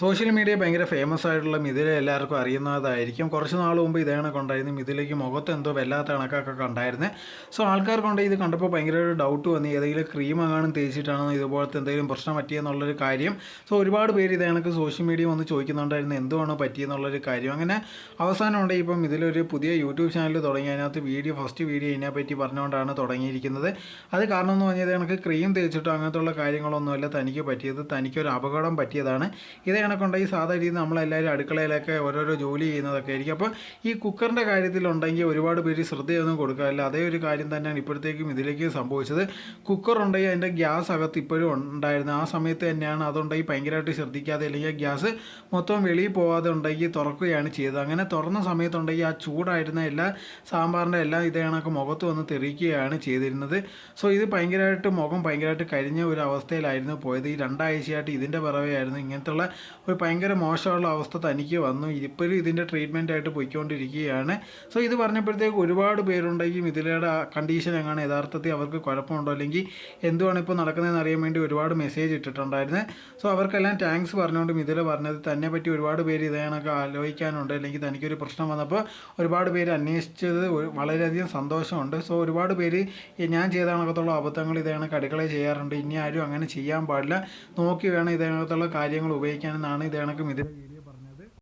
Social media ഭയങ്കര famous ആയിട്ടുള്ള മിഥില എല്ലാവർക്കും അറിയുന്നതായിരിക്കും. കുറച്ച് നാൾ മുമ്പ് ഇതേ കണക്കുണ്ടായിരുന്നു മിഥിലേക്ക് മുഖത്ത് എന്തോ വല്ലാത്ത കണക്കൊക്കെ ഉണ്ടായിരുന്നത് സോ ആൾക്കാർക്കുണ്ട് ഇത് കണ്ടപ്പോൾ ഭയങ്കര ഒരു ഡൗട്ട് വന്നു. ഏതെങ്കിലും ക്രീം എങ്ങാനും തേച്ചിട്ടാണോ ഇതുപോലത്തെ എന്തെങ്കിലും പ്രശ്നം പറ്റിയെന്നുള്ളൊരു കാര്യം. സോ ഒരുപാട് പേര് ഇതേ കണക്ക് സോഷ്യൽ മീഡിയ വന്ന് ചോദിക്കുന്നുണ്ടായിരുന്നു. എന്തുവാണ് പറ്റിയെന്നുള്ളൊരു കാര്യം. അങ്ങനെ അവസാനം ഉണ്ട് ഇപ്പം ഇതിലൊരു പുതിയ യൂട്യൂബ് ചാനൽ തുടങ്ങി. അതിനകത്ത് വീഡിയോ ഫസ്റ്റ് വീഡിയോ ഇതിനെപ്പറ്റി പറഞ്ഞുകൊണ്ടാണ് തുടങ്ങിയിരിക്കുന്നത്. അത് കാരണം എന്ന് പറഞ്ഞത് കണക്ക് ക്രീം തേച്ചിട്ടോ അങ്ങനത്തെ ഉള്ള കാര്യങ്ങളൊന്നുമല്ല തനിക്ക് പറ്റിയത്. തനിക്കൊരു അപകടം പറ്റിയതാണ്. ഇതേ കണക്കുണ്ട് ഈ സാധാരണ രീതിയിൽ നമ്മളെല്ലാവരും അടുക്കളയിലൊക്കെ ഓരോരോ ജോലി ചെയ്യുന്നതൊക്കെ ആയിരിക്കും. അപ്പോൾ ഈ കുക്കറിന്റെ കാര്യത്തിലുണ്ടെങ്കിൽ ഒരുപാട് പേര് ശ്രദ്ധയൊന്നും കൊടുക്കാറില്ല. അതേ ഒരു കാര്യം തന്നെയാണ് ഇപ്പോഴത്തേക്കും ഇതിലേക്ക് സംഭവിച്ചത്. കുക്കർ ഉണ്ടെങ്കിൽ അതിന്റെ ഗ്യാസ് അകത്ത് ഇപ്പോഴും ഉണ്ടായിരുന്നു. ആ സമയത്ത് തന്നെയാണ് അതുണ്ടെങ്കിൽ ഭയങ്കരമായിട്ട് ശ്രദ്ധിക്കാതെ അല്ലെങ്കിൽ ഗ്യാസ് മൊത്തം വെളിയിൽ പോകാതെ ഉണ്ടെങ്കിൽ തുറക്കുകയാണ് ചെയ്തത്. അങ്ങനെ തുറന്ന സമയത്തുണ്ടെങ്കിൽ ആ ചൂടായിരുന്ന എല്ലാ സാമ്പാറിന്റെ എല്ലാം ഇതേ കണക്ക് മുഖത്ത് വന്ന് തെറിക്കുകയാണ് ചെയ്തിരുന്നത്. സോ ഇത് ഭയങ്കരമായിട്ട് മുഖം ഭയങ്കരമായിട്ട് കരിഞ്ഞ ഒരു അവസ്ഥയിലായിരുന്നു പോയത്. ഈ രണ്ടാഴ്ചയായിട്ട് ഇതിന്റെ പിറവെയായിരുന്നു. ഇങ്ങനത്തുള്ള ഒരു ഭയങ്കര മോശമുള്ള അവസ്ഥ തനിക്ക് വന്നു. ഇപ്പോഴും ഇതിന്റെ ആയിട്ട് പോയിക്കൊണ്ടിരിക്കുകയാണ്. സോ ഇത് പറഞ്ഞപ്പോഴത്തേക്ക് ഒരുപാട് പേരുണ്ടെങ്കിൽ ഇതിലയുടെ കണ്ടീഷൻ എങ്ങനെ യഥാർത്ഥത്തിൽ അവർക്ക് കുഴപ്പമുണ്ടോ? അല്ലെങ്കിൽ എന്തുവാണ് ഇപ്പോൾ നടക്കുന്നതെന്ന് അറിയാൻ വേണ്ടി ഒരുപാട് മെസ്സേജ് ഇട്ടിട്ടുണ്ടായിരുന്നു. സോ അവർക്കെല്ലാം താങ്ക്സ് പറഞ്ഞുകൊണ്ട് മിഥില പറഞ്ഞത് തന്നെ പറ്റി ഒരുപാട് പേര് ഇതേണൊക്കെ ആലോചിക്കാനുണ്ട്. അല്ലെങ്കിൽ തനിക്കൊരു പ്രശ്നം വന്നപ്പോൾ ഒരുപാട് പേര് അന്വേഷിച്ചത് വളരെയധികം സന്തോഷമുണ്ട്. സോ ഒരുപാട് പേര് ഞാൻ ചെയ്ത കണക്കത്തുള്ള അബദ്ധങ്ങൾ ഇതേണൊക്കെ അടുക്കളയിൽ ചെയ്യാറുണ്ട്. ഇനി ആരും അങ്ങനെ ചെയ്യാൻ പാടില്ല. നോക്കി വേണം ഇതേണക്കത്തുള്ള കാര്യങ്ങൾ ഉപയോഗിക്കാനെന്നാണ് ഇതേണക്ക് മിഥില